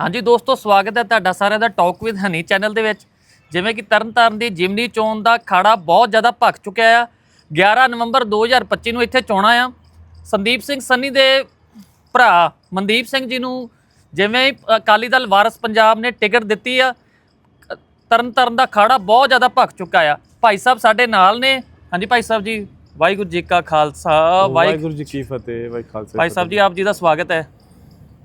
ਹਾਂਜੀ ਦੋਸਤੋ ਸਵਾਗਤ ਹੈ ਤੁਹਾਡਾ ਸਾਰਿਆਂ ਦਾ ਟਾਕ ਵਿਦ ਹਨੀ ਚੈਨਲ ਦੇ ਵਿੱਚ। ਜਿਵੇਂ ਕਿ ਤਰਨਤਾਰਨ ਦੀ ਜਿਮਨੀ ਚੋਣ ਦਾ ਖਾੜਾ ਬਹੁਤ ਜ਼ਿਆਦਾ ਭਖ ਚੁੱਕਿਆ ਆ। 11 ਨਵੰਬਰ 2025 ਨੂੰ ਇੱਥੇ ਚੋਣਾਂ ਆ। ਸੰਦੀਪ ਸਿੰਘ ਸੰਨੀ ਦੇ ਭਰਾ ਮਨਦੀਪ ਸਿੰਘ ਜੀ ਨੂੰ ਜਿਵੇਂ ਅਕਾਲੀ ਦਲ ਵਾਰਸ ਪੰਜਾਬ ਨੇ ਟਿਕਟ ਦਿੱਤੀ ਆ ਅ, ਤਰਨਤਾਰਨ ਦਾ ਖਾੜਾ ਬਹੁਤ ਜ਼ਿਆਦਾ ਭਖ ਚੁੱਕਾ ਆ। ਭਾਈ ਸਾਹਿਬ ਸਾਡੇ ਨਾਲ ਨੇ। ਹਾਂਜੀ ਭਾਈ ਸਾਹਿਬ ਜੀ ਵਾਹਿਗੁਰੂ ਜੀ ਕਾ ਖਾਲਸਾ ਵਾਹਿਗੁਰੂ ਵਾਹਿਗੁਰੂ ਜੀ ਕੀ ਫਤਿਹ ਵਾਹਿ ਖਾਲਸਾ ਭਾਈ ਸਾਹਿਬ ਜੀ ਆਪ ਜੀ ਦਾ ਸਵਾਗਤ ਹੈ।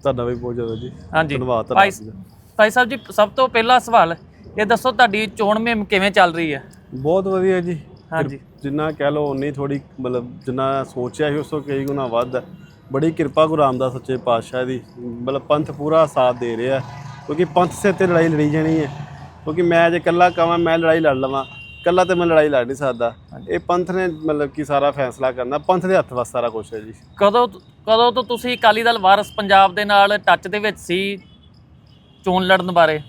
ਤੁਹਾਡਾ ਵੀ ਬਹੁਤ ਜ਼ਿਆਦਾ ਜੀ। ਹਾਂਜੀ। ਧੰਨਵਾਦ ਭਾਈ ਤੁਹਾਡਾ ਭਾਈ ਸਾਹਿਬ ਜੀ ਸਭ ਤੋਂ ਪਹਿਲਾ ਸਵਾਲ ਇਹ ਦੱਸੋ ਤੁਹਾਡੀ ਚੋਣ ਮੁਹਿੰਮ ਕਿਵੇਂ ਚੱਲ ਰਹੀ ਹੈ? ਬਹੁਤ ਵਧੀਆ ਜੀ। ਹਾਂਜੀ। ਜਿੰਨਾ ਕਹਿ ਲਓ ਉਨੀ ਥੋੜੀ ਮਤਲਬ ਜਿੰਨਾ ਸੋਚਿਆ ਸੀ ਉਸ ਤੋਂ ਕਈ ਗੁਣਾ ਵੱਧ ਹੈ। ਬੜੀ ਕਿਰਪਾ ਗੁਰੂ ਰਾਮਦਾਸ ਸੱਚੇ ਪਾਤਸ਼ਾਹ ਦੀ। ਮਤਲਬ ਪੰਥ ਪੂਰਾ ਸਾਥ ਦੇ ਰਿਹਾ ਕਿਉਂਕਿ ਪੰਥ ਸੇ ਤੇ ਲੜਾਈ ਲੜੀ ਜਾਣੀ ਹੈ। ਕਿਉਂਕਿ ਮੈਂ ਜੇ ਇਕੱਲਾ ਕਵਾਂ ਮੈਂ ਲੜਾਈ ਲੜ ਲਵਾਂ। ਇਕੱਲਾ ਤੇ ਮੈਂ ਲੜਾਈ ਲੜ ਨਹੀਂ ਸਕਦਾ। ਇਹ ਪੰਥ ਨੇ ਮਤਲਬ ਕਿ ਸਾਰਾ ਫੈਸਲਾ ਕਰਨਾ। ਪੰਥ ਦੇ ਹੱਥ ਵਸ ਸਾਰਾ ਕੁਝ ਹੈ ਜੀ। ਕਦੋਂ ਕਦੋਂ ਤੋਂ ਤੁਸੀਂ ਅਕਾਲੀ ਦਲ ਵਾਰਸ ਪੰਜਾਬ ਦੇ ਨਾਲ ਟੱਚ ਦੇ ਵਿੱਚ ਸੀ ਚੋਣ ਲੜਨ ਬਾਰੇ?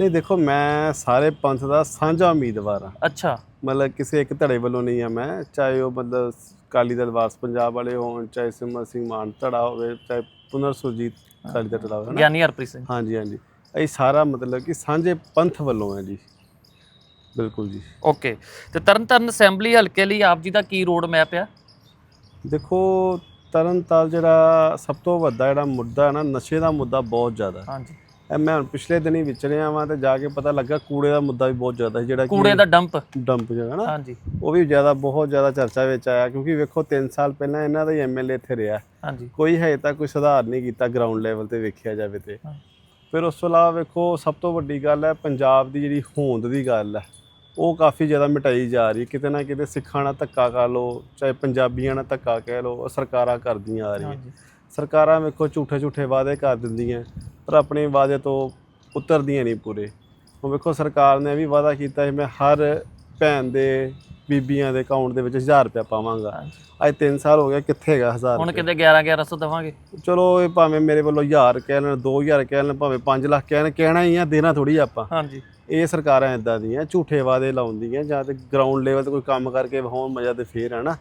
ਨਹੀਂ ਦੇਖੋ ਮੈਂ ਸਾਰੇ ਪੰਥ ਦਾ ਸਾਂਝਾ ਉਮੀਦਵਾਰ ਹਾਂ। ਅੱਛਾ। ਮਤਲਬ ਕਿਸੇ ਇੱਕ ਧੜੇ ਵੱਲੋਂ ਨਹੀਂ ਆ ਮੈਂ। ਚਾਹੇ ਉਹ ਮਤਲਬ ਕਾਲੀ ਦਲ ਵਾਰਸ ਪੰਜਾਬ ਵਾਲੇ ਹੋਣ ਚਾਹੇ ਸਿਮਰ ਸਿੰਘ ਮਾਨ ਧੜਾ ਹੋਵੇ ਚਾਹੇ ਪੁਨਰ ਸੁਰਜੀਤ ਕਾਲੀ ਦਲ ਧੜਾ ਹੋਵੇ ਗਿਆਨੀ ਹਰਪ੍ਰੀਤ ਸਿੰਘ। ਹਾਂਜੀ ਹਾਂਜੀ। ਇਹ ਸਾਰਾ ਮਤਲਬ ਕਿ ਸਾਂਝੇ ਪੰਥ ਵੱਲੋਂ ਹੈ ਜੀ। ਬਿਲਕੁਲ ਜੀ। ਓਕੇ ਤੇ ਤਰਨਤਾਰਨ ਅਸੈਂਬਲੀ ਹਲਕੇ ਲਈ ਆਪ ਜੀ ਦਾ ਕੀ ਰੋਡ ਮੈਪ ਆ? ਦੇਖੋ ਤਰਨਤਾਲ ਜਿਹੜਾ ਸਭ ਤੋਂ ਵੱਡਾ ਜਿਹੜਾ ਮੁੱਦਾ ਹੈ ਨਾ ਨਸ਼ੇ ਦਾ ਮੁੱਦਾ ਬਹੁਤ ਜ਼ਿਆਦਾ। ਹੈ ਹਾਂਜੀ। ਇਹ ਮੈਂ ਹੁਣ ਪਿਛਲੇ ਦਿਨੀ ਵਿਚਰਿਆ ਵਾਂ ਤੇ ਜਾ ਕੇ ਪਤਾ ਲੱਗਾ ਕੂੜੇ ਦਾ ਮੁੱਦਾ ਵੀ ਬਹੁਤ ਜ਼ਿਆਦਾ ਹੈ ਜਿਹੜਾ ਕੂੜੇ ਦਾ ਡੰਪ ਡੰਪ ਜਿਹੜਾ ਨਾ ਹਾਂਜੀ। ਉਹ ਵੀ ਜ਼ਿਆਦਾ ਬਹੁਤ ਜ਼ਿਆਦਾ ਚਰਚਾ ਵਿੱਚ ਆਇਆ ਕਿਉਂਕਿ ਵੇਖੋ 3 ਸਾਲ ਪਹਿਲਾਂ ਇਹਨਾਂ ਦਾ ਹੀ ਐਮਐਲਏ ਇੱਥੇ ਰਿਹਾ। ਹਾਂਜੀ। ਕੋਈ ਹੈ ਤਾਂ ਕੋਈ ਸੁਧਾਰ ਨਹੀਂ ਕੀਤਾ ਗਰਾਊਂਡ ਲੈਵਲ ਤੇ ਵੇਖਿਆ ਜਾਵੇ ਤੇ। ਫਿਰ ਉਸ ਤੋਂ ਇਲਾਵਾ ਵੇਖੋ ਸਭ ਤੋਂ ਵੱਡੀ ਗੱਲ ਹੈ ਪੰਜਾਬ ਦੀ ਜਿਹੜੀ ਹੋਂਦ ਦੀ ਗੱਲ ਹੈ। ਉਹ ਕਾਫੀ ਜ਼ਿਆਦਾ ਮਿਟਾਈ ਜਾ ਰਹੀ ਹੈ। ਕਿਤੇ ਨਾ ਕਿਤੇ ਸਿੱਖਾਂ ਨਾਲ ਧੱਕਾ ਕਰ ਲਓ ਚਾਹੇ ਪੰਜਾਬੀਆਂ ਨਾਲ ਧੱਕਾ ਕਹਿ ਉਹ ਸਰਕਾਰਾਂ ਕਰਦੀਆਂ ਆ ਰਹੀਆਂ। ਸਰਕਾਰਾਂ ਵੇਖੋ ਝੂਠੇ ਝੂਠੇ ਵਾਅਦੇ ਕਰ ਦਿੰਦੀਆਂ ਪਰ ਆਪਣੇ ਵਾਅਦੇ ਤੋਂ ਉਤਰਦੀਆਂ ਨਹੀਂ ਪੂਰੇ। ਹੁਣ ਵੇਖੋ ਸਰਕਾਰ ਨੇ ਵੀ ਵਾਅਦਾ ਕੀਤਾ ਸੀ ਮੈਂ ਹਰ ਭੈਣ ਦੇ ਬੀਬੀਆਂ ਦੇ ਅਕਾਊਂਟ ਦੇ ਵਿੱਚ 1000 ਰੁਪਇਆ ਪਾਵਾਂਗਾ। ਅੱਜ 3 ਸਾਲ ਹੋ ਗਿਆ ਕਿੱਥੇ ਹੈਗਾ 1000 ਹੁਣ ਕਿਤੇ 11 1100 ਦਵਾਂਗੇ। ਚਲੋ ਇਹ ਭਾਵੇਂ ਮੇਰੇ ਵੱਲੋਂ 1000 ਕਹਿ ਲੈਣ 2000 ਕਹਿ ਲੈਣ ਭਾਵੇਂ 5 ਲੱਖ ਕਹਿਣ ਕਹਿਣਾ ਹੀ ਆ ਦੇਣਾ ਥੋੜੀ ਆਪਾਂ। ਹਾਂਜੀ। ਇਹ ਸਰਕਾਰਾਂ ਇਦਾਂ ਦੀਆਂ ਝੂਠੇ ਵਾਅਦੇ ਲਾਉਂਦੀਆਂ ਜਾਂ ਤੇ ਗਰਾਊਂਡ ਲੈਵਲ ਤੇ ਕੋਈ ਕੰਮ ਕਰਕੇ ਵਿਖਾਉਣ ਮਜ਼ਾ ਤੇ ਫੇਰ ਹੈ ਨਾ।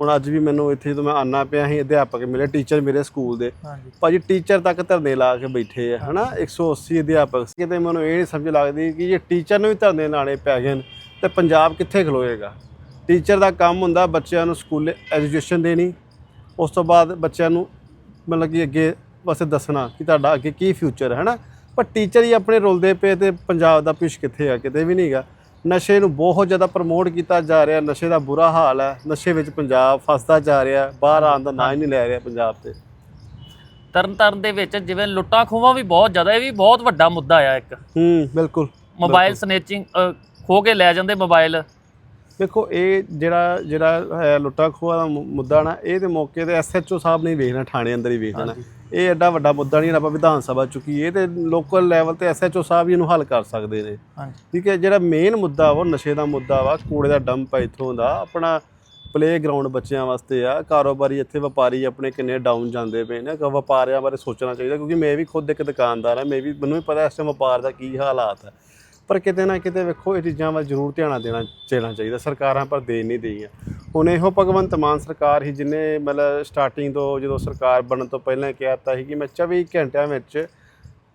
ਹੁਣ ਅੱਜ ਵੀ ਮੈਨੂੰ ਇੱਥੇ ਜਦੋਂ ਮੈਂ ਆਨਾ ਪਿਆ ਸੀ ਅਧਿਆਪਕ ਮਿਲੇ ਟੀਚਰ ਮੇਰੇ ਸਕੂਲ ਦੇ। ਭਾਜੀ ਟੀਚਰ ਤੱਕ ਧਰਨੇ ਲਾ ਕੇ ਬੈਠੇ ਆ ਹਨਾ? 180 ਅਧਿਆਪਕ ਸੀ। ਕਿਤੇ ਮੈਨੂੰ ਇਹ ਨਹੀਂ ਸਮਝ ਲੱਗਦੀ ਕਿ ਜੇ ਟੀਚਰ ਨੂੰ ਵੀ ਧਰਨੇ ਲਾਣੇ ਪੈ ਗਏ ਨੇ, ਤੇ ਪੰਜਾਬ ਕਿੱਥੇ ਖਲੋਏਗਾ? ਟੀਚਰ ਦਾ ਕੰਮ ਹੁੰਦਾ ਬੱਚਿਆਂ ਨੂੰ ਸਕੂਲੇ ਐਜੂਕੇਸ਼ਨ ਦੇਣੀ ਉਸ ਤੋਂ ਬਾਅਦ ਬੱਚਿਆਂ ਨੂੰ ਮਤਲਬ ਕਿ ਅੱਗੇ ਵਾਸਤੇ ਦੱਸਣਾ ਕਿ ਤੁਹਾਡਾ ਅੱਗੇ ਕੀ ਫਿਊਚਰ ਹੈ ਹਨਾ? ਪਰ ਟੀਚਰ ਹੀ ਆਪਣੇ ਰੁਲਦੇ ਪਏ ਤੇ ਪੰਜਾਬ ਦਾ ਪਿਛ ਕਿੱਥੇ ਆ ਕਿਤੇ ਵੀ ਨਹੀਂਗਾ ਨਸ਼ੇ ਨੂੰ ਬਹੁਤ ਜ਼ਿਆਦਾ ਪ੍ਰਮੋਟ ਕੀਤਾ ਜਾ ਰਿਹਾ ਨਸ਼ੇ ਦਾ ਬੁਰਾ ਹਾਲ ਹੈ ਨਸ਼ੇ ਵਿੱਚ ਪੰਜਾਬ ਫਸਦਾ ਜਾ ਰਿਹਾ ਬਾਹਰ ਆਉਣ ਦਾ ਨਾਂ ਹੀ ਨਹੀਂ ਲੈ ਰਿਹਾ ਪੰਜਾਬ ਤੇ। ਤਰਨਤਾਰਨ ਦੇ ਵਿੱਚ ਜਿਵੇਂ ਲੁੱਟਾਂ ਖੋਹਾਂ ਵੀ ਬਹੁਤ ਜ਼ਿਆਦਾ ਇਹ ਵੀ ਬਹੁਤ ਵੱਡਾ ਮੁੱਦਾ ਆ ਇੱਕ। ਹੂੰ ਬਿਲਕੁਲ ਮੋਬਾਈਲ ਸਨੇਚਿੰਗ ਖੋ ਕੇ ਲੈ ਜਾਂਦੇ ਮੋਬਾਈਲ। ਦੇਖੋ ਇਹ ਜਿਹੜਾ ਜਿਹੜਾ ਲੁੱਟਾ ਖੋਆ ਦਾ ਮੁੱਦਾ ਨਾ ਇਹ ਦੇ ਮੌਕੇ ਤੇ ਐਸਐਚਓ ਸਾਹਿਬ ਨੇ ਹੀ ਵੇਖਣਾ ਥਾਣੇ ਅੰਦਰ ਹੀ ਵੇਖਣਾ। ਇਹ ਐਡਾ ਵੱਡਾ ਮੁੱਦਾ ਨਹੀਂ ਆਪਾਂ ਵਿਧਾਨ ਸਭਾ ਚੁੱਕੀਏ ਤੇ ਲੋਕਲ ਲੈਵਲ ਤੇ ਐਸਐਚਓ ਸਾਹਿਬ ਹੀ ਇਹਨੂੰ ਹੱਲ ਕਰ ਸਕਦੇ ਨੇ। ਠੀਕ ਹੈ ਜਿਹੜਾ ਮੇਨ ਮੁੱਦਾ ਵਾ ਉਹ ਨਸ਼ੇ ਦਾ ਮੁੱਦਾ ਵਾ ਕੂੜੇ ਦਾ ਡੰਪ ਹੈ ਇੱਥੋਂ ਦਾ ਆਪਣਾ ਪਲੇ ਗਰਾਊਂਡ ਬੱਚਿਆਂ ਵਾਸਤੇ ਆ ਕਾਰੋਬਾਰੀ ਇੱਥੇ ਵਪਾਰੀ ਆਪਣੇ ਕਿੰਨੇ ਡਾਊਨ ਜਾਂਦੇ ਪਏ ਨੇ ਕਿ ਵਪਾਰੀਆਂ ਬਾਰੇ ਸੋਚਣਾ ਚਾਹੀਦਾ ਕਿਉਂਕਿ ਮੈਂ ਵੀ ਖੁਦ ਇੱਕ ਦੁਕਾਨਦਾਰ ਆ ਮੈਂ ਵੀ ਮੈਨੂੰ ਵੀ ਪਤਾ ਇਸ ਟਾਈਮ ਵਪਾਰ ਦਾ ਕੀ ਹਾਲਾਤ ਹੈ ਪਰ ਕਿਤੇ ਨਾ ਕਿਤੇ ਵੇਖੋ ਇਹ ਚੀਜ਼ਾਂ ਵੱਲ ਜ਼ਰੂਰ ਧਿਆਨ ਦੇਣਾ ਦੇਣਾ ਚਾਹੀਦਾ। ਸਰਕਾਰਾਂ ਪਰ ਦੇ ਨਹੀਂ ਰਹੀਆਂ ਹੁਣ ਇਹੋ ਭਗਵੰਤ ਮਾਨ ਸਰਕਾਰ ਹੀ ਜਿਨੇ ਮਤਲਬ ਸਟਾਰਟਿੰਗ ਤੋਂ ਜਦੋਂ ਸਰਕਾਰ ਬਣਨ ਤੋਂ ਪਹਿਲਾਂ ਕਿਹਾ ਤਾ ਸੀ ਕਿ ਮੈਂ 24 ਘੰਟਿਆਂ ਵਿੱਚ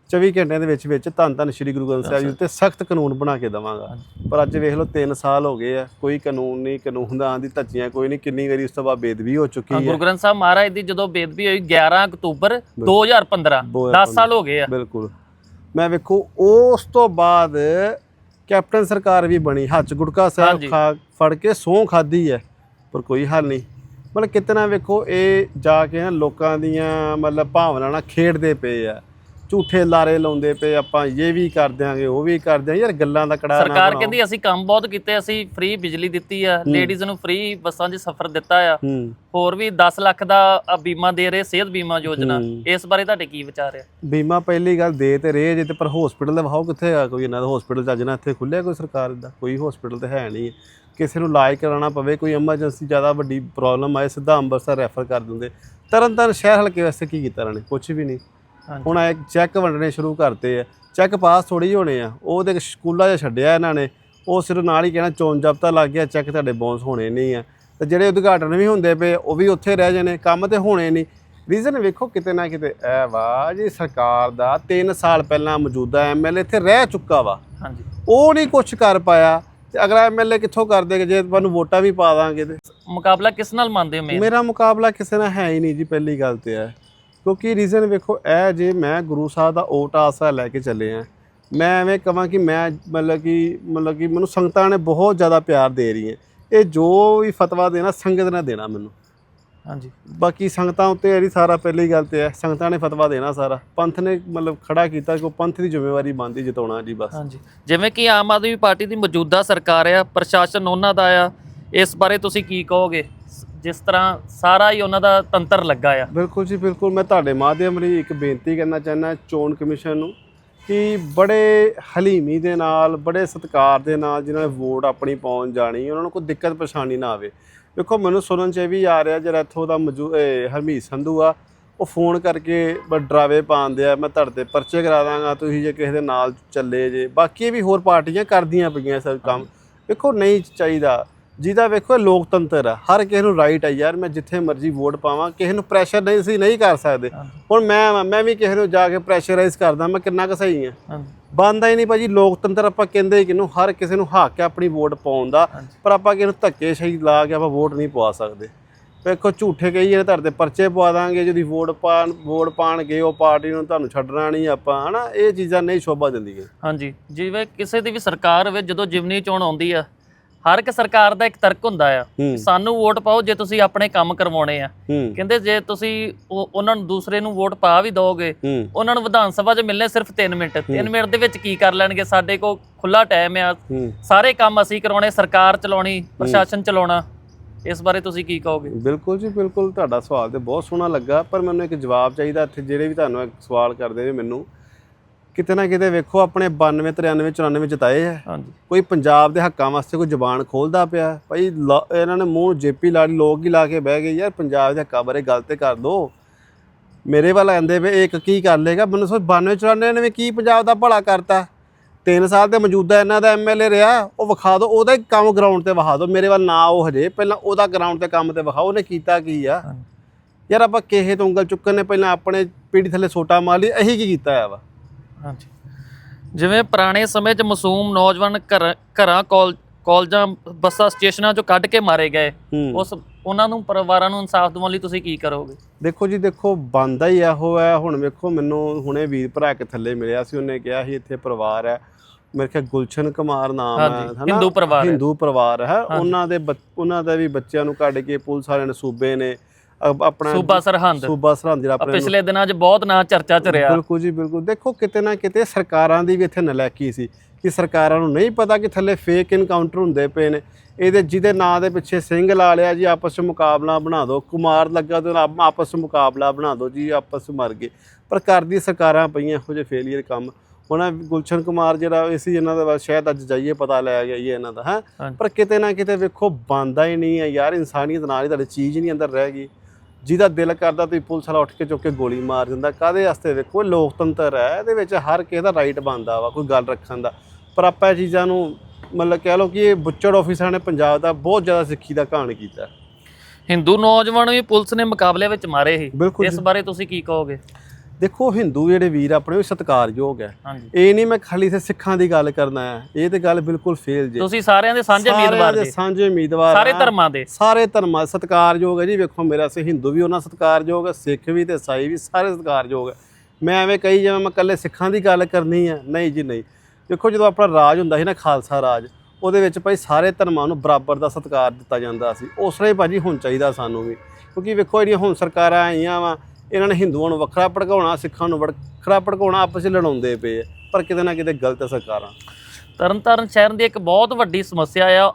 24 ਘੰਟਿਆਂ ਦੇ ਵਿੱਚ ਵਿੱਚ ਧੰਨ ਧੰਨ ਸ਼੍ਰੀ ਗੁਰੂ ਗ੍ਰੰਥ ਸਾਹਿਬ ਜੀ ਉੱਤੇ ਸਖਤ ਕਾਨੂੰਨ ਬਣਾ ਕੇ ਦੇਵਾਂਗਾ। ਪਰ ਅੱਜ ਵੇਖ ਲਓ 3 ਸਾਲ ਹੋ ਗਏ ਆ ਕੋਈ ਕਾਨੂੰਨ ਨਹੀਂ ਕਾਨੂੰਨ ਦਾ ਆਂਦੀ ਧੱਜੀਆਂ ਕੋਈ ਨਹੀਂ ਕਿੰਨੀ ਵਾਰੀ ਉਸ ਤੋਂ ਬਾਅਦ ਬੇਦਬੀ ਹੋ ਚੁੱਕੀ ਹੈ ਗੁਰੂ ਗ੍ਰੰਥ ਸਾਹਿਬ ਮਹਾਰਾਜ ਦੀ ਜਦੋਂ ਬੇਦਬੀ ਹੋਈ 11 ਅਕਤੂਬਰ 2015 ਦੋ 10 ਸਾਲ ਹੋ ਗਏ ਆ। ਬਿਲਕੁਲ। ਮੈਂ ਵੇਖੋ ਉਸ ਤੋਂ ਬਾਅਦ ਕੈਪਟਨ ਸਰਕਾਰ ਵੀ ਬਣੀ। ਹੱਥ ਗੁਟਕਾ ਸਾਹਿਬ। ਖਾ ਫੜ ਕੇ ਸਹੁੰ ਖਾਦੀ ਹੈ ਪਰ ਕੋਈ ਹੱਲ ਨਹੀਂ। ਮਤਲਬ ਕਿਤਨਾ ਵੇਖੋ ਇਹ ਜਾ ਕੇ ਨਾ ਲੋਕਾਂ ਦੀਆਂ ਮਤਲਬ ਭਾਵਨਾ ਨਾਲ ਖੇਡਦੇ ਪਏ ਆ। ਝੂਠੇ ਲਾਰੇ ਲਾਉਂਦੇ ਪਏ ਆਪਾਂ ਇਹ ਵੀ ਕਰ ਦਿਆਂਗੇ ਉਹ ਵੀ ਕਰ ਦਿਆਂਗੇ। ਯਾਰ ਗੱਲਾਂ ਦਾ ਕੜਾ ਨਾ ਸਰਕਾਰ ਬਣਾਓ। ਕਹਿੰਦੀ ਅਸੀਂ ਕੰਮ ਬਹੁਤ ਕੀਤੇ ਅਸੀਂ ਫ੍ਰੀ ਬਿਜਲੀ ਦਿੱਤੀ ਆ ਲੇਡੀਜ਼ ਨੂੰ ਫ੍ਰੀ ਬੱਸਾਂ 'ਚ ਸਫ਼ਰ ਦਿੱਤਾ ਆ। ਹੂੰ। ਹੋਰ ਵੀ 10 ਲੱਖ ਦਾ ਆ ਬੀਮਾ ਦੇ ਰਹੇ ਸਿਹਤ ਬੀਮਾ ਯੋਜਨਾ। ਹੂੰ। ਇਸ ਬਾਰੇ ਤੁਹਾਡੇ ਕੀ ਵਿਚਾਰ ਆ? ਬੀਮਾ ਪਹਿਲੀ ਗੱਲ ਦੇ ਤੇ ਰਹੇ ਜੇ ਤੇ ਪਰ ਹਸਪੀਟਲ ਦਾ ਵਹਾਓ ਕਿੱਥੇ ਆ? ਕੋਈ ਇਹਨਾਂ ਦਾ ਹਸਪੀਟਲ ਚੱਜ ਨਾਲ ਇੱਥੇ ਖੁੱਲਿਆ ਕੋਈ ਸਰਕਾਰ ਦਾ? ਕੋਈ ਹਸਪੀਟਲ ਤੇ ਹੈ ਨਹੀਂ। ਕਿਸੇ ਨੂੰ ਇਲਾਜ ਕਰਾਉਣਾ ਪਵੇ ਕੋਈ ਐਮਰਜੈਂਸੀ ਜ਼ਿਆਦਾ ਵੱਡੀ ਪ੍ਰੋਬਲਮ ਆਏ ਸਿੱਧਾ ਅੰਮ੍ਰਿਤਸਰ ਰੈਫਰ ਕਰ ਦਿੰਦੇ। ਤਰਨਤਾਰਨ ਸ਼ਹਿਰ ਹਲਕੇ ਵਾਸਤੇ ਕੀ ਕੀਤਾ ਇਹਨਾਂ ਨੇ? ਕੁਝ ਵੀ ਨਹੀਂ। ਹੁਣ ਆ ਚੈੱਕ ਵੰਡਣੇ ਸ਼ੁਰੂ ਕਰਤੇ ਆ। ਚੈੱਕ ਪਾਸ ਥੋੜੀ ਹੋਣੇ ਆ। ਉਹ ਤੇ ਸਕੂਲਾਂ 'ਚ ਛੱਡਿਆ ਇਹਨਾਂ ਨੇ। ਉਹ ਸਿਰ ਨਾਲ ਹੀ ਕਹਿਣਾ ਚੋਣ ਜਾਬਤਾ ਲੱਗ ਗਿਆ ਚੈੱਕ ਤੁਹਾਡੇ ਬੌਂਸ ਹੋਣੇ ਨਹੀਂ ਆ। ਤੇ ਜਿਹੜੇ ਉਦਘਾਟਨ ਵੀ ਹੁੰਦੇ ਪਏ ਉਹ ਵੀ ਉੱਥੇ ਰਹਿ ਜਾਣੇ ਕੰਮ ਤੇ ਹੋਣੇ ਨਹੀਂ। ਰੀਜ਼ਨ ਵੇਖੋ ਕਿਤੇ ਨਾ ਕਿਤੇ ਇਹ ਵਾ ਜੀ ਸਰਕਾਰ ਦਾ 3 ਸਾਲ ਪਹਿਲਾਂ ਮੌਜੂਦਾ ਐਮਐਲਏ ਇੱਥੇ ਰਹਿ ਚੁੱਕਾ ਵਾ। ਹਾਂਜੀ। ਉਹ ਨਹੀਂ ਕੁਝ ਕਰ ਪਾਇਆ। ਤੇ ਅਗਲਾ ਐਮਐਲਏ ਕਿੱਥੋਂ ਕਰ ਦੇਗਾ? ਜੇ ਤੁਹਾਨੂੰ ਵੋਟਾਂ ਵੀ ਪਾ ਦਾਂਗੇ ਤੇ ਮੁਕਾਬਲਾ ਕਿਸ ਨਾਲ ਮੰਨਦੇ ਹੋ ਮੇਰਾ ਮੁਕਾਬਲਾ ਕਿਸੇ ਨਾਲ ਹੈ ਹੀ ਨਹੀਂ ਜੀ ਪਹਿਲੀ ਗੱਲ ਤੇ ਹੈ ਕਿਉਂਕਿ ਰੀਜ਼ਨ ਵੇਖੋ ਇਹ ਜੇ ਮੈਂ ਗੁਰੂ ਸਾਹਿਬ ਦਾ ਓਟ ਆਸਰਾ ਲੈ ਕੇ ਚੱਲੇ ਆ ਮੈਂ ਐਵੇਂ ਕਹਾਂ ਕਿ ਮੈਂ ਮਤਲਬ ਕਿ ਮਤਲਬ ਕਿ ਮੈਨੂੰ ਸੰਗਤਾਂ ਨੇ ਬਹੁਤ ਜ਼ਿਆਦਾ ਪਿਆਰ ਦੇ ਰਹੀਆਂ। ਇਹ ਜੋ ਵੀ ਫਤਵਾ ਦੇਣਾ ਸੰਗਤ ਨੇ ਦੇਣਾ ਮੈਨੂੰ। ਹਾਂਜੀ। ਬਾਕੀ ਸੰਗਤਾਂ ਉੱਤੇ ਜਿਹੜੀ ਸਾਰਾ ਪਹਿਲੀ ਗੱਲ ਤੇ ਹੈ ਸੰਗਤਾਂ ਨੇ ਫਤਵਾ ਦੇਣਾ ਸਾਰਾ। ਪੰਥ ਨੇ ਮਤਲਬ ਖੜਾ ਕੀਤਾ ਕਿ ਉਹ ਪੰਥ ਦੀ ਜ਼ਿੰਮੇਵਾਰੀ ਬਣਦੀ ਜਿਤਾਉਣਾ ਜੀ ਬਸ। ਹਾਂਜੀ। ਜਿਵੇਂ ਕਿ ਆਮ ਆਦਮੀ ਪਾਰਟੀ ਦੀ ਮੌਜੂਦਾ ਸਰਕਾਰ ਆ ਪ੍ਰਸ਼ਾਸਨ ਉਹਨਾਂ ਦਾ ਆ ਇਸ ਬਾਰੇ ਤੁਸੀਂ ਕੀ ਕਹੋਗੇ? ਜਿਸ ਤਰ੍ਹਾਂ ਸਾਰਾ ਹੀ ਉਹਨਾਂ ਦਾ ਤੰਤਰ ਲੱਗਾ ਆ। ਬਿਲਕੁਲ ਜੀ ਬਿਲਕੁਲ। ਮੈਂ ਤੁਹਾਡੇ ਮਾਧਿਅਮ ਰਾਹੀਂ ਇੱਕ ਬੇਨਤੀ ਕਰਨਾ ਚਾਹੁੰਦਾ ਚੋਣ ਕਮਿਸ਼ਨ ਨੂੰ ਕਿ ਬੜੇ ਹਲੀਮੀ ਦੇ ਨਾਲ ਬੜੇ ਸਤਿਕਾਰ ਦੇ ਨਾਲ ਜਿਨ੍ਹਾਂ ਨੇ ਵੋਟ ਆਪਣੀ ਪਾਉਣ ਜਾਣੀ ਉਹਨਾਂ ਨੂੰ ਕੋਈ ਦਿੱਕਤ ਪਰੇਸ਼ਾਨੀ ਨਾ ਆਵੇ। ਵੇਖੋ ਮੈਨੂੰ ਸੁਣਨ ਚ ਇਹ ਵੀ ਆ ਰਿਹਾ ਜਿਹੜਾ ਇੱਥੋਂ ਦਾ ਹਰਮੀਤ ਸੰਧੂ ਆ ਉਹ ਫੋਨ ਕਰਕੇ ਡਰਾਵੇ ਪਾਉਂਦੇ ਆ ਮੈਂ ਤੁਹਾਡੇ ਤੇ ਪਰਚੇ ਕਰਾ ਦਾਂਗਾ ਤੁਸੀਂ ਜੇ ਕਿਸੇ ਦੇ ਨਾਲ ਚੱਲੇ ਜੇ। ਬਾਕੀ ਵੀ ਹੋਰ ਪਾਰਟੀਆਂ ਕਰਦੀਆਂ ਪਈਆਂ ਸਭ ਕੰਮ। ਵੇਖੋ ਨਹੀਂ ਚਾਹੀਦਾ। ਜਿਹਦਾ ਵੇਖੋ ਲੋਕਤੰਤਰ ਆ। ਹਰ ਕਿਸੇ ਨੂੰ ਰਾਈਟ ਆ ਯਾਰ ਮੈਂ ਜਿੱਥੇ ਮਰਜ਼ੀ ਵੋਟ ਪਾਵਾਂ ਕਿਸੇ ਨੂੰ ਪ੍ਰੈਸ਼ਰ ਨਹੀਂ ਸੀ ਨਹੀਂ ਕਰ ਸਕਦੇ। ਹੁਣ ਮੈਂ ਵਾਂ, ਮੈਂ ਵੀ ਕਿਸੇ ਨੂੰ ਜਾ ਕੇ ਪ੍ਰੈਸ਼ਰਾਈਜ਼ ਕਰਦਾ ਮੈਂ ਕਿੰਨਾ ਕੁ ਸਹੀ ਆ। ਬੰਦਾ ਹੀ ਨਹੀਂ ਭਾਜੀ ਲੋਕਤੰਤਰ ਆਪਾਂ ਕਹਿੰਦੇ ਹੀ ਕਿਨੂੰ ਹਰ ਕਿਸੇ ਨੂੰ ਹੱਕ ਹੈ ਆਪਣੀ ਵੋਟ ਪਾਉਣ ਦਾ। ਪਰ ਆਪਾਂ ਕਿਸੇ ਨੂੰ ਧੱਕੇ ਸਹੀ ਲਾ ਕੇ ਆਪਾਂ ਵੋਟ ਨਹੀਂ ਪਵਾ ਸਕਦੇ। ਵੇਖੋ ਝੂਠੇ ਕਹੀ ਜਿਹੜੇ ਤੁਹਾਡੇ ਤੇ ਪਰਚੇ ਪਵਾ ਦਾਂਗੇ যদি ਵੋਟ ਪਾਣ ਵੋਟ ਪਾਣਗੇ ਉਹ ਪਾਰਟੀ ਨੂੰ ਤੁਹਾਨੂੰ ਛੱਡਣਾ ਨਹੀਂ ਆਪਾਂ ਹਨਾ? ਇਹ ਚੀਜ਼ਾਂ ਨਹੀਂ ਸ਼ੋਭਾ ਦਿੰਦੀਆਂ। ਹਾਂਜੀ। ਜਿਵੇਂ ਕਿਸੇ ਦੀ ਵੀ ਸਰਕਾਰ ਹੋਵੇ ਜਦੋਂ ਜਿਮਨੀ ਚੋਣ ਆਉਂਦੀ ਆ ਹਰ ਇੱਕ ਸਰਕਾਰ ਦਾ ਇੱਕ ਤਰਕ ਹੁੰਦਾ ਆ। ਸਾਨੂੰ ਵੋਟ ਪਾਓ ਜੇ ਤੁਸੀਂ ਆਪਣੇ ਕੰਮ ਕਰਵਾਉਣੇ ਆ। ਕਹਿੰਦੇ ਜੇ ਤੁਸੀਂ ਉਹ- ਉਹਨਾਂ ਨੂੰ ਦੂਸਰੇ ਨੂੰ ਵੋਟ ਪਾ ਵੀ ਦੋਗੇ ਉਹਨਾਂ ਨੂੰ ਵਿਧਾਨ ਸਭਾ 'ਚ ਮਿਲਨੇ ਸਿਰਫ 3 ਮਿੰਟ। 3 ਮਿੰਟ ਦੇ ਵਿੱਚ ਕੀ ਕਰ ਲੈਣਗੇ? ਸਾਡੇ ਕੋਲ ਖੁੱਲਾ ਟਾਈਮ ਆ। ਸਾਰੇ ਕੰਮ ਅਸੀਂ ਕਰਾਉਣੇ ਸਰਕਾਰ ਚਲਾਉਣੀ ਪ੍ਰਸ਼ਾਸਨ ਚਲਾਉਣਾ। ਇਸ ਬਾਰੇ ਤੁਸੀਂ ਕੀ ਕਹੋਗੇ? ਬਿਲਕੁਲ ਜੀ ਬਿਲਕੁਲ। ਤੁਹਾਡਾ ਸਵਾਲ ਤੇ ਬਹੁਤ ਸੋਹਣਾ ਲੱਗਾ ਪਰ ਮੈਨੂੰ ਇੱਕ ਜਵਾਬ ਚਾਹੀਦਾ ਇੱਥੇ ਜਿਹੜੇ ਵੀ ਤੁਹਾਨੂੰ ਸਵਾਲ ਕਰਦੇ ਨੇ ਮੈਨੂੰ। ਕਿਤੇ ਨਾ ਕਿਤੇ ਵੇਖੋ ਆਪਣੇ 92 93 94 ਜਿਤਾਏ ਹੈ ਹਾਂਜੀ। ਕੋਈ ਪੰਜਾਬ ਦੇ ਹੱਕਾਂ ਵਾਸਤੇ ਕੋਈ ਜ਼ਬਾਨ ਖੋਲਦਾ ਪਿਆ। ਭਾਈ ਇਹਨਾਂ ਨੇ ਮੂੰਹ ਜੇਪੀ ਲਾ ਲਈ ਲੋਕ ਹੀ ਲਾ ਕੇ ਬਹਿ ਗਏ ਯਾਰ ਪੰਜਾਬ ਦੇ ਹੱਕਾਂ ਬਾਰੇ ਗੱਲ ਤੇ ਕਰ ਦੋ ਮੇਰੇ ਵੱਲ ਆਂਦੇ ਵੇ ਇੱਕ ਕੀ ਕਰ ਲੇਗਾ ਮੈਨੂੰ ਸੋ 92 94 ਨੇ ਕੀ ਪੰਜਾਬ ਦਾ ਭਲਾ ਕਰਤਾ? 3 ਸਾਲ ਦੇ ਮੌਜੂਦਾ ਇਹਨਾਂ ਦਾ ਐਮਐਲਏ ਰਿਹਾ ਉਹ ਵਿਖਾ ਦਿਓ ਉਹਦਾ ਹੀ ਕੰਮ ਗਰਾਊਂਡ ਤੇ ਵਿਖਾ ਦਿਓ ਮੇਰੇ ਵੱਲ ਨਾ ਉਹ ਹਜੇ ਪਹਿਲਾਂ ਉਹਦਾ ਗਰਾਊਂਡ ਤੇ ਕੰਮ ਤੇ ਵਿਖਾਓ ਉਹਨੇ ਕੀਤਾ ਕੀ ਆ। ਯਾਰ ਆਪਾਂ ਕਿਸੇ ਤੋਂ ਉਂਗਲ ਚੁੱਕਣ ਨੇ ਪਹਿਲਾਂ ਆਪਣੇ ਪੀੜੀ ਥੱਲੇ ਸੋਟਾ ਮਾਰ ਲਈ ਇਹੀ ਕੀ ਕੀਤਾ ਆ ਵਾ? ਹਾਂਜੀ। ਜਿਵੇਂ ਪੁਰਾਣੇ ਸਮੇਂ 'ਚ ਮਾਸੂਮ ਨੌਜਵਾਨ ਘਰਾਂ ਘਰਾਂ ਕਾਲ ਕਾਲਜਾਂ ਬੱਸਾਂ ਸਟੇਸ਼ਨਾਂ 'ਚੋਂ ਕੱਢ ਕੇ ਮਾਰੇ ਗਏ। ਹੂੰ। ਉਸ ਉਹਨਾਂ ਨੂੰ ਪਰਿਵਾਰਾਂ ਨੂੰ ਇਨਸਾਫ ਦਿਵਾਉਣ ਲਈ ਤੁਸੀਂ ਕੀ ਕਰੋਗੇ? ਦੇਖੋ ਜੀ ਦੇਖੋ ਬੰਦਾ ਹੀ ਇਹੋ ਹੈ। ਹੁਣ ਵੇਖੋ ਮੈਨੂੰ ਹੁਣੇ ਵੀਰ ਭਰਾ ਕੇ ਥੱਲੇ ਮਿਲਿਆ ਸੀ ਉਹਨੇ ਕਿਹਾ ਸੀ ਇੱਥੇ ਪਰਿਵਾਰ ਹੈ। ਮੇਰੇ ਖਿਆਲ ਗੁਲਸ਼ਨ ਕੁਮਾਰ ਨਾਮ ਹੈ ਹਾਂਜੀ, ਹਨਾ? ਹਿੰਦੂ ਪਰਿਵਾਰ ਹੈ। ਹਿੰਦੂ ਪਰਿਵਾਰ ਹੈ। ਉਹਨਾਂ ਦੇ ਬੱਚ- ਉਹਨਾਂ ਦੇ ਵੀ ਬੱਚਿਆਂ ਨੂੰ ਕੱਢ ਕੇ ਪੁਲਿਸ ਵਾਲਿਆਂ ਨੇ ਸੂਬੇ ਨੇ ਆਪਣਾ ਸੂਬਾ ਸਰਹੰਦ। ਸੂਬਾ ਸਰਹੰਦ ਜਿਹੜਾ ਆਪਣੇ ਪਿਛਲੇ ਦਿਨਾਂ 'ਚ ਬਹੁਤ ਨਾਂ ਚਰਚਾ 'ਚ ਰਿਹਾ। ਬਿਲਕੁਲ ਜੀ ਬਿਲਕੁਲ। ਦੇਖੋ ਕਿਤੇ ਨਾ ਕਿਤੇ ਸਰਕਾਰਾਂ ਦੀ ਵੀ ਇੱਥੇ ਨਲਾਇਕੀ ਸੀ ਕਿ ਸਰਕਾਰਾਂ ਨੂੰ ਨਹੀਂ ਪਤਾ ਕਿ ਥੱਲੇ ਫੇਕ ਇਨਕਾਊਂਟਰ ਹੁੰਦੇ ਪਏ ਨੇ। ਇਹਦੇ ਜਿਹਦੇ ਨਾਂ ਦੇ ਪਿੱਛੇ ਸਿੰਘ ਲਾ ਲਿਆ ਜੀ ਆਪਸ ਵਿੱਚ ਮੁਕਾਬਲਾ ਬਣਾ ਦਿਓ। ਕੁਮਾਰ ਲੱਗਾ ਤੇ ਆਪ- ਆਪਸ ਵਿੱਚ ਮੁਕਾਬਲਾ ਬਣਾ ਦਿਓ ਜੀ ਆਪਸ ਵਿੱਚ ਮਰ ਗਏ। ਪਰ ਕਰਦੀ ਸਰਕਾਰਾਂ ਪਈਆਂ ਇਹੋ ਜਿਹੇ ਫੇਲੀਅਰ ਕੰਮ। ਹੁਣ ਗੁਲਸ਼ਨ ਕੁਮਾਰ ਜਿਹੜਾ ਇਹ ਸੀ ਇਹਨਾਂ ਦਾ ਸ਼ਾਇਦ ਅੱਜ ਜਾਈਏ ਪਤਾ ਲੈ ਗਿਆ ਇਹ ਇਹਨਾਂ ਦਾ ਹੈ। ਪਰ ਕਿਤੇ ਨਾ ਕਿਤੇ ਵੇਖੋ ਬੰਦਾ ਹੀ ਨਹੀਂ ਹੈ ਯਾਰ। ਇਨਸਾਨੀਅਤ ਨਾਲ ਹੀ ਤੁਹਾਡੀ ਚੀਜ਼ ਨਹੀਂ ਅੰਦਰ ਰਹਿ ਗਈ। ਜਿਹਦਾ ਦਿਲ ਕਰਦਾ ਤੁਸੀਂ ਪੁਲਿਸ ਵਾਲਾ ਉੱਠ ਕੇ ਚੁੱਕ ਕੇ ਗੋਲੀ ਮਾਰ ਦਿੰਦਾ ਕਾਦੇ ਵਾਸਤੇ ਵੇਖੋ ਇਹ ਲੋਕਤੰਤਰ ਹੈ ਇਹਦੇ ਵਿੱਚ ਹਰ ਕਿਸੇ ਦਾ ਰਾਈਟ ਬਣਦਾ ਵਾ ਕੋਈ ਗੱਲ ਰੱਖਣ ਦਾ। ਪਰ ਆਪਾਂ ਇਹ ਚੀਜ਼ਾਂ ਨੂੰ ਮਤਲਬ ਕਹਿ ਲਓ ਕਿ ਇਹ ਬੁੱਚੜ ਆਫਿਸਰਾਂ ਨੇ ਪੰਜਾਬ ਦਾ ਬਹੁਤ ਜ਼ਿਆਦਾ ਸਿੱਖੀ ਦਾ ਘਾਣ ਕੀਤਾ। ਹਿੰਦੂ ਨੌਜਵਾਨ ਵੀ ਪੁਲਿਸ ਨੇ ਮੁਕਾਬਲੇ ਵਿੱਚ ਮਾਰੇ ਸੀ। ਇਸ ਬਾਰੇ ਤੁਸੀਂ ਕੀ ਕਹੋਗੇ? ਦੇਖੋ ਹਿੰਦੂ ਜਿਹੜੇ ਵੀਰ ਆਪਣੇ ਉਹ ਸਤਿਕਾਰਯੋਗ ਹੈ ਹਾਂਜੀ। ਇਹ ਨਹੀਂ ਮੈਂ ਖਾਲੀ ਸੇ ਸਿੱਖਾਂ ਦੀ ਗੱਲ ਕਰਨਾ ਹੈ ਇਹ ਤੇ ਗੱਲ ਬਿਲਕੁਲ ਫੇਲ ਜੇ। ਤੁਸੀਂ ਸਾਰਿਆਂ ਦੇ ਸਾਂਝੇ ਉਮੀਦਵਾਰ ਦੇ ਸਾਂਝੇ ਉਮੀਦਵਾਰ ਸਾਰੇ। ਧਰਮਾਂ ਦੇ। ਸਾਰੇ ਧਰਮਾਂ ਸਤਿਕਾਰਯੋਗ ਹੈ ਜੀ। ਵੇਖੋ ਮੇਰਾ ਸੇ ਹਿੰਦੂ ਵੀ ਉਹਨਾਂ ਸਤਿਕਾਰਯੋਗ ਹੈ ਸਿੱਖ ਵੀ ਤੇ ਈਸਾਈ ਵੀ ਸਾਰੇ ਸਤਿਕਾਰਯੋਗ ਹੈ ਮੈਂ ਐਵੇਂ ਕਹੀ ਜਾਵਾਂ ਮੈਂ ਇਕੱਲੇ ਸਿੱਖਾਂ ਦੀ ਗੱਲ ਕਰਨੀ ਹੈ ਨਹੀਂ ਜੀ ਨਹੀਂ। ਵੇਖੋ ਜਦੋਂ ਆਪਣਾ ਰਾਜ ਹੁੰਦਾ ਸੀ ਨਾ ਖਾਲਸਾ ਰਾਜ ਉਹਦੇ ਵਿੱਚ ਭਾਈ ਸਾਰੇ ਧਰਮਾਂ ਨੂੰ ਬਰਾਬਰ ਦਾ ਸਤਿਕਾਰ ਦਿੱਤਾ ਜਾਂਦਾ ਸੀ। ਉਸ ਲਈ ਭਾਜੀ ਹੁਣ ਚਾਹੀਦਾ ਸਾਨੂੰ ਵੀ। ਕਿਉਂਕਿ ਵੇਖੋ ਜਿਹੜੀਆਂ ਹੁਣ ਸਰਕਾਰਾਂ ਆਈਆਂ ਵਾ ਇਹਨਾਂ ਨੇ ਹਿੰਦੂਆਂ ਨੂੰ ਵੱਖਰਾ ਭੜਕਾਉਣਾ ਸਿੱਖਾਂ ਨੂੰ ਵੱਖਰਾ ਭੜਕਾਉਣਾ ਆਪਸ ਵਿੱਚ ਲੜਾਉਂਦੇ ਪਏ। ਪਰ ਕਿਤੇ ਨਾ ਕਿਤੇ ਗਲਤ ਸਰਕਾਰਾਂ। ਤਰਨਤਾਰਨ ਸ਼ਹਿਰ ਦੀ ਇੱਕ ਬਹੁਤ ਵੱਡੀ ਸਮੱਸਿਆ ਆ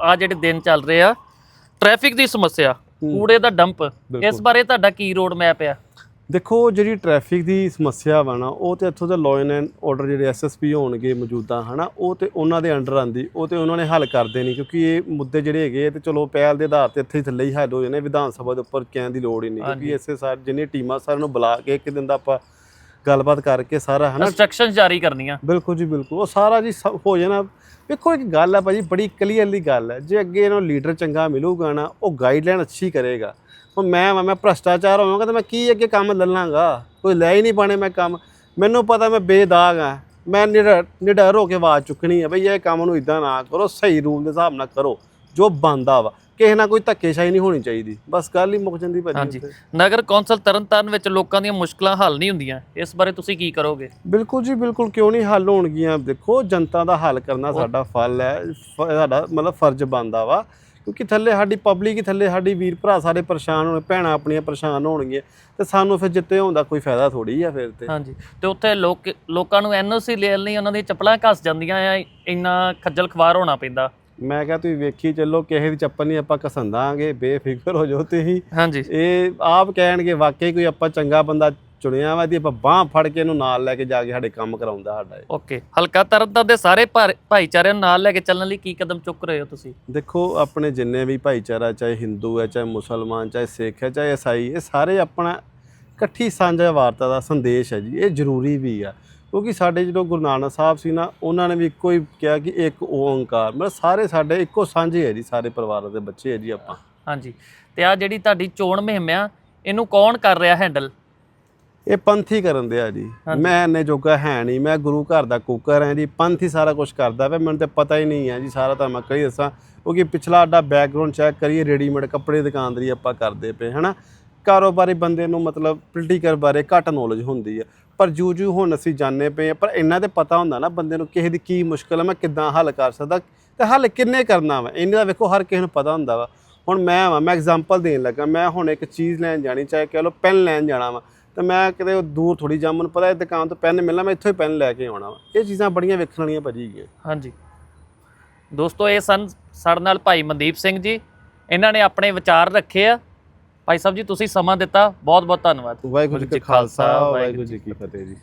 ਆ ਜਿਹੜੇ ਦਿਨ ਚੱਲ ਰਹੇ ਆ ਟ੍ਰੈਫਿਕ ਦੀ ਸਮੱਸਿਆ ਕੂੜੇ ਦਾ ਡੰਪ ਇਸ ਬਾਰੇ ਤੁਹਾਡਾ ਕੀ ਰੋਡ ਮੈਪ ਆ? ਦੇਖੋ ਜਿਹੜੀ ਟ੍ਰੈਫਿਕ ਦੀ ਸਮੱਸਿਆ ਵਾ ਨਾ ਉਹ ਤੇ ਇੱਥੋਂ ਦੇ ਲਾਅ ਐਂਡ ਆਰਡਰ ਜਿਹੜੇ ਐਸਐਸਪੀ ਹੋਣਗੇ ਮੌਜੂਦਾ ਹਨਾ ਉਹ ਤੇ ਉਹਨਾਂ ਦੇ ਅੰਡਰ ਆਂਦੀ ਉਹ ਤੇ ਉਹਨਾਂ ਨੇ ਹੱਲ ਕਰਦੇ ਨਹੀਂ ਕਿਉਂਕਿ ਇਹ ਮੁੱਦੇ ਜਿਹੜੇ ਹੈਗੇ ਤੇ ਚਲੋ ਪਹਿਲ ਦੇ ਆਧਾਰ ਤੇ ਇੱਥੇ ਹੀ ਥੱਲੇ ਹੀ ਹੱਲ ਹੋ ਜਾਣੇ ਵਿਧਾਨ ਸਭਾ ਦੇ ਉੱਪਰ ਕਹਿਣ ਦੀ ਲੋੜ ਹੀ ਨਹੀਂ ਕਿਉਂਕਿ ਇਸੇ ਸਾਰੇ ਜਿੰਨੇ ਟੀਮਾਂ ਸਾਰਿਆਂ ਨੂੰ ਬੁਲਾ ਕੇ ਇੱਕ ਦਿਨ ਦਾ ਆਪਾਂ ਗੱਲਬਾਤ ਕਰਕੇ ਸਾਰਾ ਹਨਾ। ਇੰਸਟਰਕਸ਼ਨ ਜਾਰੀ ਕਰਨੀਆਂ। ਬਿਲਕੁਲ ਜੀ ਬਿਲਕੁਲ ਉਹ ਸਾਰਾ ਜੀ ਹੋ ਜਾਣਾ। ਵੇਖੋ ਇੱਕ ਗੱਲ ਹੈ ਭਾਜੀ ਬੜੀ ਕਲੀਅਰਲੀ ਗੱਲ ਹੈ ਜੇ ਅੱਗੇ ਇਹਨਾਂ ਨੂੰ ਲੀਡਰ ਚੰਗਾ ਮਿਲੂਗਾ ਨਾ ਉਹ ਗਾਈਡਲਾਈਨ ਅੱਛੀ ਕਰੇਗਾ। ਹੁਣ ਮੈਂ ਵਾਂ, ਮੈਂ ਭ੍ਰਸ਼ਟਾਚਾਰ ਹੋਵਾਂਗਾ ਤਾਂ ਮੈਂ ਕੀ ਅੱਗੇ ਕੰਮ ਲੱਲਾਂਗਾ? ਕੋਈ ਲੈ ਹੀ ਨਹੀਂ ਪਾਣੇ ਮੈਂ ਕੰਮ। ਮੈਨੂੰ ਪਤਾ ਮੈਂ ਬੇਦਾਗ ਆ। ਮੈਂ ਨਿਡਰ ਨਿਡਰ ਹੋ ਕੇ ਆਵਾਜ਼ ਚੁੱਕਣੀ ਆ ਬਈ ਇਹ ਕੰਮ ਨੂੰ ਇਦਾਂ ਨਾ ਕਰੋ ਸਹੀ ਰੂਲ ਦੇ ਹਿਸਾਬ ਨਾਲ ਕਰੋ ਜੋ ਬੰਦਾ ਵਾ। ਕਿਸੇ ਨਾਲ ਕੋਈ ਧੱਕੇਸ਼ਾਹੀ ਨਹੀਂ ਹੋਣੀ ਚਾਹੀਦੀ। ਬਸ ਗੱਲ ਹੀ ਮੁੱਕ ਜਾਂਦੀ ਭਾਜੀ। ਹਾਂਜੀ। ਉੱਥੇ। ਨਗਰ ਕੌਂਸਲ ਤਰਨਤਾਰਨ ਵਿੱਚ ਲੋਕਾਂ ਦੀਆਂ ਮੁਸ਼ਕਲਾਂ ਹੱਲ ਨਹੀਂ ਹੁੰਦੀਆਂ। ਇਸ ਬਾਰੇ ਤੁਸੀਂ ਕੀ ਕਰੋਗੇ? ਬਿਲਕੁਲ ਜੀ ਬਿਲਕੁਲ। ਕਿਉਂ ਨਹੀਂ ਹੱਲ ਹੋਣਗੀਆਂ? ਦੇਖੋ ਜਨਤਾ ਦਾ ਹੱਲ ਕਰਨਾ ਸਾਡਾ ਫਲ ਹੈ। ਫ- ਸਾਡਾ ਮਤਲਬ ਫਰਜ਼ ਬਣਦਾ ਵਾ। ਕਿਉਂਕਿ ਥੱਲੇ ਸਾਡੀ ਪਬਲਿਕ ਹੀ ਥੱਲੇ ਸਾਡੀ ਵੀਰ ਭਰਾ ਸਾਰੇ ਪਰੇਸ਼ਾਨ ਹੋਣ ਭੈਣਾਂ ਆਪਣੀਆਂ ਪਰੇਸ਼ਾਨ ਹੋਣਗੀਆਂ ਤੇ ਸਾਨੂੰ ਫਿਰ ਜਿੱਤੇ ਹੋਣ ਦਾ ਕੋਈ ਫਾਇਦਾ ਥੋੜੀ ਆ ਫਿਰ ਤੇ। ਹਾਂਜੀ ਤੇ ਉੱਥੇ ਲੋਕ ਲੋਕਾਂ ਨੂੰ ਐਨਓਸੀ ਲੈਣ ਲਈ ਉਹਨਾਂ ਦੀ ਚੱਪਲਾਂ ਘਸ ਜਾਂਦੀਆਂ ਆ ਇੰਨਾ ਖੱਜਲ ਖਵਾਰ ਹੋਣਾ ਪੈਂਦਾ। ਮੈਂ ਕਿਹਾ ਤੁਸੀਂ ਵੇਖੀ ਚੱਲੋ ਕਿਸੇ ਦੀ ਚੱਪਲ ਨਹੀਂ ਆਪਾਂ ਘਸੰਦਾਂਗੇ ਬੇਫਿਕਰ ਹੋ ਜਾਓ ਤੁਸੀਂ। ਹਾਂਜੀ। ਇਹ ਆਪ ਕਹਿਣਗੇ ਵਾਕਈ ਕੋਈ ਆਪਾਂ ਚੰਗਾ ਬੰਦਾ ਚੁਣਿਆ ਵਾ ਦੀ ਆਪਾਂ ਬਾਹ ਫੜ ਕੇ ਇਹਨੂੰ ਨਾਲ ਲੈ ਕੇ ਜਾ ਕੇ ਸਾਡੇ ਕੰਮ ਕਰਾਉਂਦਾ ਸਾਡਾ ਇਹ। ਓਕੇ। ਹਲਕਾ ਤਰਨਤਾਰਨ ਦੇ ਸਾਰੇ ਭਾਰ- ਭਾਈਚਾਰਿਆਂ ਨੂੰ ਨਾਲ ਲੈ ਕੇ ਚੱਲਣ ਲਈ ਕੀ ਕਦਮ ਚੁੱਕ ਰਹੇ ਹੋ ਤੁਸੀਂ? ਦੇਖੋ ਆਪਣੇ ਜਿੰਨੇ ਵੀ ਭਾਈਚਾਰਾ ਚਾਹੇ ਹਿੰਦੂ ਹੈ ਚਾਹੇ ਮੁਸਲਮਾਨ ਚਾਹੇ ਸਿੱਖ ਹੈ ਚਾਹੇ ਈਸਾਈ ਇਹ ਸਾਰੇ ਆਪਣਾ ਇਕੱਠੀ ਸਾਂਝਾ ਵਾਰਤਾ ਦਾ ਸੰਦੇਸ਼ ਹੈ ਜੀ। ਇਹ ਜ਼ਰੂਰੀ ਵੀ ਆ। ਕਿਉਂਕਿ ਸਾਡੇ ਜਦੋਂ ਗੁਰੂ ਨਾਨਕ ਸਾਹਿਬ ਸੀ ਨਾ ਉਹਨਾਂ ਨੇ ਵੀ ਇੱਕੋ ਹੀ ਕਿਹਾ ਕਿ ਇੱਕ ਓੰਕਾਰ। ਮਤਲਬ ਸਾਰੇ ਸਾਡੇ ਇੱਕੋ ਸਾਂਝੇ ਹੈ ਜੀ ਸਾਰੇ ਪਰਿਵਾਰ ਦੇ ਬੱਚੇ ਹੈ ਜੀ ਆਪਾਂ। ਹਾਂਜੀ। ਤੇ ਆ ਜਿਹੜੀ ਤੁਹਾਡੀ ਚੋਣ ਮੁਹਿੰਮ ਆ ਇਹਨੂੰ ਕੌਣ ਕਰ ਰਿਹਾ ਹੈਂਡਲ ਇਹ ਪੰਥੀ ਕਰਨ ਦੇ ਆ ਜੀ ਮੈਂ ਇੰਨੇ ਜੋਗਾ ਹੈ ਨਹੀਂ ਮੈਂ ਗੁਰੂ ਘਰ ਦਾ ਕੁੱਕਰ ਹਾਂ ਜੀ ਪੰਥੀ ਸਾਰਾ ਕੁਝ ਕਰਦਾ ਵਾ ਮੈਨੂੰ ਤੇ ਪਤਾ ਹੀ ਨਹੀਂ ਹੈ ਜੀ ਸਾਰਾ ਤਾਂ ਮੈਂ ਕਹੀ ਦੱਸਾਂ ਕਿਉਂਕਿ ਪਿਛਲਾ ਸਾਡਾ ਬੈਕਗ੍ਰਾਉਂਡ ਚੈੱਕ ਕਰੀਏ ਰੈਡੀਮੇਡ ਕੱਪੜੇ ਦੁਕਾਨਦਾਰੀ ਆਪਾਂ ਕਰਦੇ ਪਏ ਹਨਾ? ਕਾਰੋਬਾਰੀ ਬੰਦੇ ਨੂੰ ਮਤਲਬ ਪੋਲੀਟੀਕਲ ਬਾਰੇ ਘੱਟ ਨੌਲੇਜ ਹੁੰਦੀ ਹੈ ਪਰ ਜੂ ਜੂ ਹੁਣ ਅਸੀਂ ਜਾਣਦੇ ਪਏ ਹਾਂ ਪਰ ਇਹਨਾਂ ਤੇ ਪਤਾ ਹੁੰਦਾ ਨਾ ਬੰਦੇ ਨੂੰ ਕਿਸੇ ਦੀ ਕੀ ਮੁਸ਼ਕਲ ਹੈ ਮੈਂ ਕਿੱਦਾਂ ਹੱਲ ਕਰ ਸਕਦਾ ਤੇ ਹੱਲ ਕਿੰਨੇ ਕਰਨਾ ਵਾ ਇਹਨੇ ਦਾ ਵੇਖੋ ਹਰ ਕਿਸੇ ਨੂੰ ਪਤਾ ਹੁੰਦਾ ਵਾ। ਹੁਣ ਮੈਂ ਵਾ ਮੈਂ ਐਗਜ਼ਾਮਪਲ ਦੇਣ ਲੱਗਾ ਮੈਂ ਹੁਣ ਇੱਕ ਚੀਜ਼ ਲੈਣ ਜਾਣੀ ਚਾਹੇ ਕਹਿ ਲਓ ਪੈਨ ਲੈਣ ਜਾਣਾ ਵਾ ਤੇ ਮੈਂ ਕਿਤੇ ਦੂਰ ਥੋੜੀ ਜਾ ਮੈਨੂੰ ਪਤਾ ਇਹ ਦੁਕਾਨ ਤੋਂ ਪੈਨ ਮਿਲਣਾ ਮੈਂ ਇੱਥੋਂ ਹੀ ਪੈਨ ਲੈ ਕੇ ਆਉਣਾ ਵਾ। ਇਹ ਚੀਜ਼ਾਂ ਬੜੀਆਂ ਵੇਖਣ ਵਾਲੀਆਂ ਭਾਜੀ ਹੈ ਹਾਂਜੀ। ਦੋਸਤੋ ਇਹ ਸਨ ਸਾਡੇ ਨਾਲ ਭਾਈ ਮਨਦੀਪ ਸਿੰਘ ਜੀ। ਇਹਨਾਂ ਨੇ ਆਪਣੇ ਵਿਚਾਰ ਰੱਖੇ ਆ। ਭਾਈ ਸਾਹਿਬ ਜੀ ਤੁਸੀਂ ਸਮਾਂ ਦਿੱਤਾ। ਬਹੁਤ ਬਹੁਤ ਧੰਨਵਾਦ। ਵਾਹਿਗੁਰੂ ਜੀ ਕਾ ਖਾਲਸਾ ਵਾਹਿਗੁਰੂ ਜੀ ਕੀ ਫਤਿਹ ਜੀ।